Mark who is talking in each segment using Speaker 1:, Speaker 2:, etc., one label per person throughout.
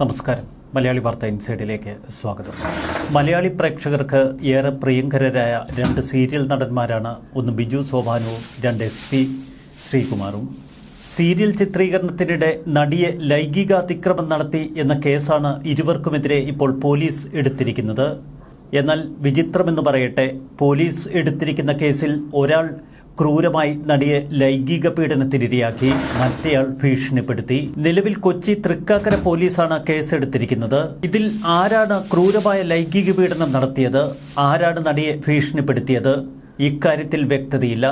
Speaker 1: നമസ്കാരം. മലയാളി വാർത്ത ഇൻസൈഡിലേക്ക് സ്വാഗതം. മലയാളി പ്രേക്ഷകർക്ക് ഏറെ പ്രിയങ്കരരായ രണ്ട് സീരിയൽ നടന്മാരാണ് ഒന്ന് ബിജു സോഭാനുവും രണ്ട് എസ് പി ശ്രീകുമാറും. സീരിയൽ ചിത്രീകരണത്തിനിടെ നടിയെ ലൈംഗിക അതിക്രമം നടത്തി എന്ന കേസാണ് ഇരുവർക്കുമെതിരെ ഇപ്പോൾ പോലീസ് എടുത്തിരിക്കുന്നത്. എന്നാൽ വിചിത്രമെന്ന് പറയട്ടെ പോലീസ് എടുത്തിരിക്കുന്ന കേസിൽ ഒരാൾ ക്രൂരമായി നടിയെ ലൈംഗിക പീഡനത്തിനിരയാക്കി മറ്റേയാൾ ഭീഷണിപ്പെടുത്തി. നിലവിൽ കൊച്ചി തൃക്കാക്കര പോലീസാണ് കേസെടുത്തിരിക്കുന്നത്. ഇതിൽ ആരാണ് ക്രൂരമായ ലൈംഗിക പീഡനം നടത്തിയത്? ആരാണ് നടിയെ ഭീഷണിപ്പെടുത്തിയത്? ഇക്കാര്യത്തിൽ വ്യക്തതയില്ല.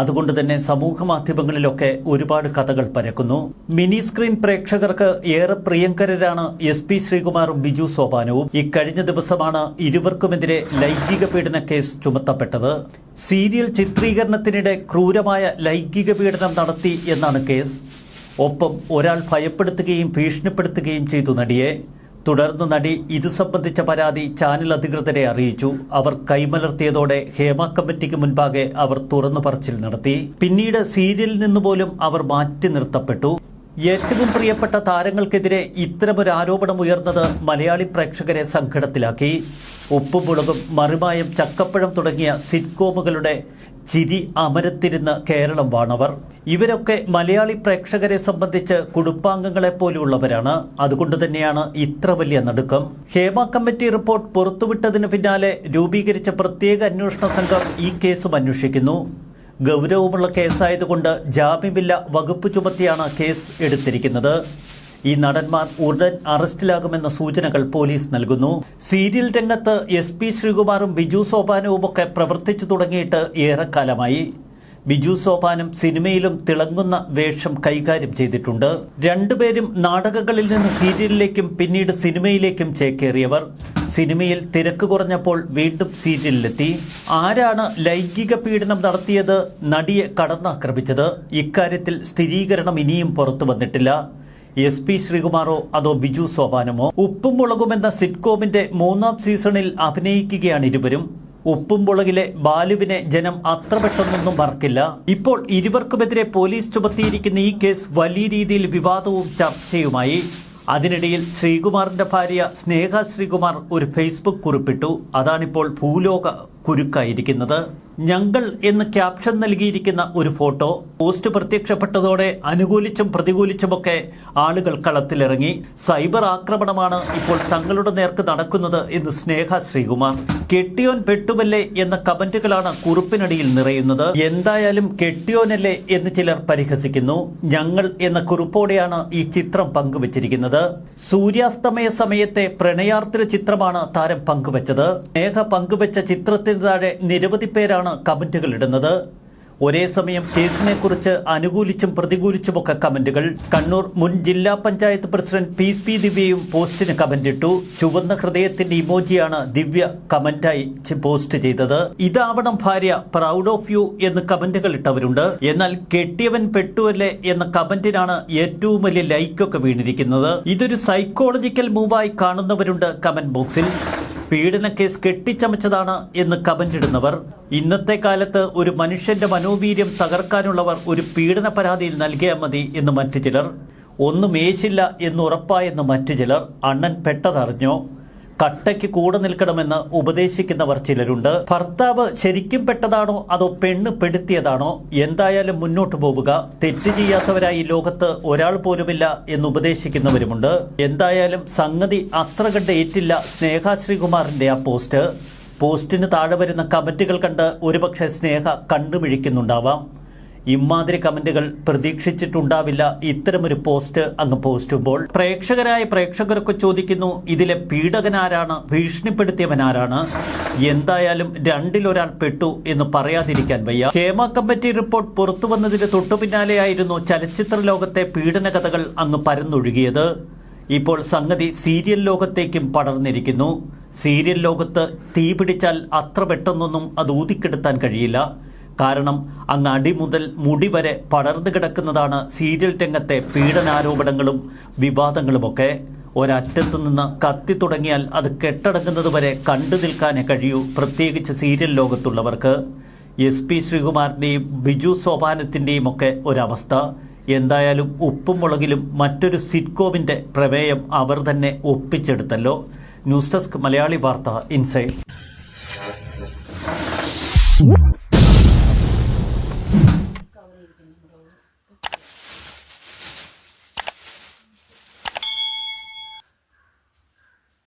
Speaker 1: അതുകൊണ്ട് തന്നെ സമൂഹ മാധ്യമങ്ങളിലൊക്കെ ഒരുപാട് കഥകൾ പരക്കുന്നു. മിനി സ്ക്രീൻ പ്രേക്ഷകർക്ക് ഏറെ പ്രിയങ്കരരാണ് എസ് പി ശ്രീകുമാറും ബിജു സോപാനവും. ഇക്കഴിഞ്ഞ ദിവസമാണ് ഇരുവർക്കുമെതിരെ ലൈംഗിക പീഡന കേസ് ചുമത്തപ്പെട്ടത്. സീരിയൽ ചിത്രീകരണത്തിനിടെ ക്രൂരമായ ലൈംഗിക പീഡനം നടത്തി എന്നാണ് കേസ്. ഒപ്പം ഒരാൾ ഭയപ്പെടുത്തുകയും ഭീഷണിപ്പെടുത്തുകയും ചെയ്തു നടിയെ. തുടർന്ന് നടി ഇത് സംബന്ധിച്ച പരാതി ചാനൽ അധികൃതരെ അറിയിച്ചു. അവർ കൈമലർത്തിയതോടെ ഹേമ കമ്മിറ്റിക്ക് മുൻപാകെ അവർ തുറന്നു പറച്ചിൽ നടത്തി. പിന്നീട് സീരിയലിൽ നിന്ന് പോലും അവർ മാറ്റി നിർത്തപ്പെട്ടു. ഏറ്റവും പ്രിയപ്പെട്ട താരങ്ങൾക്കെതിരെ ഇത്തരമൊരു ആരോപണം ഉയർന്നത് മലയാളി പ്രേക്ഷകരെ സങ്കടത്തിലാക്കി. ഉപ്പുമുളകും മറിമായം ചക്കപ്പഴം തുടങ്ങിയ സിറ്റ്കോമുകളുടെ ചിരി അമരത്തിരുന്ന് കേരളം വാണവർ. ഇവരൊക്കെ മലയാളി പ്രേക്ഷകരെ സംബന്ധിച്ച് കുടുംബാംഗങ്ങളെ പോലെയുള്ളവരാണ്. അതുകൊണ്ട് തന്നെയാണ് ഇത്ര വലിയ നടുക്കം. ഹേമ കമ്മിറ്റി റിപ്പോർട്ട് പുറത്തുവിട്ടതിന് പിന്നാലെ രൂപീകരിച്ച പ്രത്യേക അന്വേഷണ സംഘം ഈ കേസും അന്വേഷിക്കുന്നു. ഗൗരവമുള്ള കേസായതുകൊണ്ട് ജാമ്യമില്ല വകുപ്പ് ചുമത്തിയാണ് കേസ് എടുത്തിരിക്കുന്നത്. ഈ നടന്മാർ ഉടൻ അറസ്റ്റിലാകുമെന്ന സൂചനകൾ പോലീസ് നൽകുന്നു. സീരിയൽ രംഗത്ത് എസ് പി ശ്രീകുമാറും ബിജു സോപാനവുമൊക്കെ പ്രവർത്തിച്ചു തുടങ്ങിയിട്ട് ഏറെക്കാലമായി. ബിജു സോപാനം സിനിമയിലും തിളങ്ങുന്ന വേഷം കൈകാര്യം ചെയ്തിട്ടുണ്ട്. രണ്ടുപേരും നാടകങ്ങളിൽ നിന്ന് സീരിയലിലേക്കും പിന്നീട് സിനിമയിലേക്കും ചേക്കേറിയവർ. സിനിമയിൽ തിരക്ക് കുറഞ്ഞപ്പോൾ വീണ്ടും സീരിയലിലെത്തി. ആരാണ് ലൈംഗിക പീഡനം നടത്തിയത്? നടിയെ കടന്നാക്രമിച്ചത്. ഇക്കാര്യത്തിൽ സ്ഥിരീകരണം ഇനിയും പുറത്തു വന്നിട്ടില്ല. എസ് പി ശ്രീകുമാറോ അതോ ബിജു സോപാനമോ? ഉപ്പും മുളകുമെന്ന സിറ്റ്കോമിന്റെ മൂന്നാം സീസണിൽ അഭിനയിക്കുകയാണ് ഇരുവരും. ഉപ്പും മുളകിലെ ബാലുവിനെ ജനം അത്ര പെട്ടെന്നൊന്നും മറക്കില്ല. ഇപ്പോൾ ഇരുവർക്കുമെതിരെ പോലീസ് ചുമത്തിയിരിക്കുന്ന ഈ കേസ് വലിയ രീതിയിൽ വിവാദവും ചർച്ചയുമായി. അതിനിടയിൽ ശ്രീകുമാറിന്റെ ഭാര്യ സ്നേഹ ശ്രീകുമാർ ഒരു ഫേസ്ബുക്ക് കുറിപ്പിട്ടു. അതാണിപ്പോൾ ഭൂലോക കുരുക്കായിരിക്കുന്നത്. ഞങ്ങൾ എന്ന് ക്യാപ്ഷൻ നൽകിയിരിക്കുന്ന ഒരു ഫോട്ടോ പോസ്റ്റ് പ്രത്യക്ഷപ്പെട്ടതോടെ അനുകൂലിച്ചും പ്രതികൂലിച്ചുമൊക്കെ ആളുകൾ കളത്തിലിറങ്ങി. സൈബർ ആക്രമണമാണ് ഇപ്പോൾ തങ്ങളുടെ നേർക്ക് നടക്കുന്നത് എന്ന് സ്നേഹ ശ്രീകുമാർ. കെട്ടിയോൻ പെട്ടുമല്ലേ എന്ന കമന്റുകളാണ് കുറിപ്പിനടിയിൽ നിറയുന്നത്. എന്തായാലും കെട്ടിയോനല്ലേ എന്ന് ചിലർ പരിഹസിക്കുന്നു. ഞങ്ങൾ എന്ന കുറിപ്പോടെയാണ് ഈ ചിത്രം പങ്കുവച്ചിരിക്കുന്നത്. സൂര്യാസ്തമയ സമയത്തെ പ്രണയാർത്തിര ചിത്രമാണ് താരം പങ്കുവച്ചത്. സ്നേഹ പങ്കുവച്ച ചിത്രത്തിന് താഴെ നിരവധി പേരാണ് കമന്റുകൾ ഇടുന്നത്. ഒരേ സമയം കേസിനെ കുറിച്ച് അനുകൂലിച്ചും പ്രതികൂലിച്ചുമൊക്കെ കമന്റുകൾ. കണ്ണൂർ മുൻ ജില്ലാ പഞ്ചായത്ത് പ്രസിഡന്റ് പി പി ദിവ്യയും പോസ്റ്റിന് കമന്റിട്ടു. ചുവന്ന ഹൃദയത്തിന്റെ ഇമോജിയാണ് ദിവ്യ കമന്റായി പോസ്റ്റ് ചെയ്തത്. ഇതാവണം ഭാര്യ പ്രൗഡ് ഓഫ് യു എന്ന് കമന്റുകൾ ഇട്ടവരുണ്ട്. എന്നാൽ കെട്ടിയവൻ പെട്ടുവല്ലേ എന്ന കമന്റിനാണ് ഏറ്റവും വലിയ ലൈക്കൊക്കെ വീണിരിക്കുന്നത്. ഇതൊരു സൈക്കോളജിക്കൽ മൂവായി കാണുന്നവരുണ്ട് കമന്റ് ബോക്സിൽ. പീഡന കേസ് കെട്ടിച്ചമച്ചതാണ് എന്ന് കമന്റ് ഇടുന്നവർ ഇന്നത്തെ കാലത്ത് ഒരു മനുഷ്യന്റെ മനോവീര്യം തകർക്കാനുള്ളവർ ഒരു പീഡന പരാതിയിൽ നൽകിയാൽ മതി എന്ന് മറ്റു ചിലർ. ഒന്നും ഏശില്ല എന്നുറപ്പായെന്ന് മറ്റു ചിലർ. അണ്ണൻ പെട്ടതറിഞ്ഞോ? കട്ടയ്ക്ക് കൂടെ നിൽക്കണമെന്ന് ഉപദേശിക്കുന്നവർ ചിലരുണ്ട്. ഭർത്താവ് ശരിക്കും പെട്ടതാണോ അതോ പെണ്ണ് പെടുത്തിയതാണോ? എന്തായാലും മുന്നോട്ട് പോവുക. തെറ്റ് ചെയ്യാത്തവരായി ലോകത്ത് ഒരാൾ പോലുമില്ല എന്ന് ഉപദേശിക്കുന്നവരുമുണ്ട്. എന്തായാലും സംഗതി അത്ര കണ്ട് ഏറ്റില്ല സ്നേഹ ആ പോസ്റ്റ്. പോസ്റ്റിന് താഴെ വരുന്ന കമന്റുകൾ കണ്ട് ഒരുപക്ഷെ സ്നേഹ കണ്ടുമിഴിക്കുന്നുണ്ടാവാം ഇമാതിരി കമന്റുകൾ പ്രതീക്ഷിച്ചിട്ടുണ്ടാവില്ല. ഇത്തരമൊരു പോസ്റ്റ് അങ്ങ് പോസ്റ്റുമ്പോൾ പ്രേക്ഷകരായ പ്രേക്ഷകരൊക്കെ ചോദിക്കുന്നു ഇതിലെ പീഡകനാരാണ് ഭീഷണിപ്പെടുത്തിയവനാരാണ്? എന്തായാലും രണ്ടിലൊരാൾ പെട്ടു എന്ന് പറയാതിരിക്കാൻ വയ്യ. ഹേമ കമ്മിറ്റി റിപ്പോർട്ട് പുറത്തു വന്നതിന് തൊട്ടു പിന്നാലെയായിരുന്നു ചലച്ചിത്ര ലോകത്തെ പീഡന കഥകൾ അങ്ങ് പരന്നൊഴുകിയത്. ഇപ്പോൾ സംഗതി സീരിയൽ ലോകത്തേക്കും പടർന്നിരിക്കുന്നു. സീരിയൽ ലോകത്ത് തീ പിടിച്ചാൽ അത്ര പെട്ടെന്നൊന്നും അത് ഊതിക്കെടുത്താൻ കഴിയില്ല. കാരണം അങ്ങ് അടി മുതൽ മുടി വരെ പടർന്നു കിടക്കുന്നതാണ് സീരിയൽ രംഗത്തെ പീഡനാരോപണങ്ങളും വിവാദങ്ങളുമൊക്കെ. ഒരറ്റത്തു നിന്ന് കത്തി തുടങ്ങിയാൽ അത് കെട്ടടങ്ങുന്നത് വരെ കണ്ടു നിൽക്കാനേ കഴിയൂ പ്രത്യേകിച്ച് സീരിയൽ ലോകത്തുള്ളവർക്ക്. എസ് പി ശ്രീകുമാറിന്റെയും ബിജു സോപാനത്തിന്റെയും ഒക്കെ ഒരവസ്ഥ. എന്തായാലും ഉപ്പും മുളകിലും മറ്റൊരു സിറ്റ്കോമിന്റെ പ്രമേയം അവർ തന്നെ ഒപ്പിച്ചെടുത്തല്ലോ. ന്യൂസ് ഡെസ്ക് മലയാളി വാർത്ത ഇൻസൈഡ്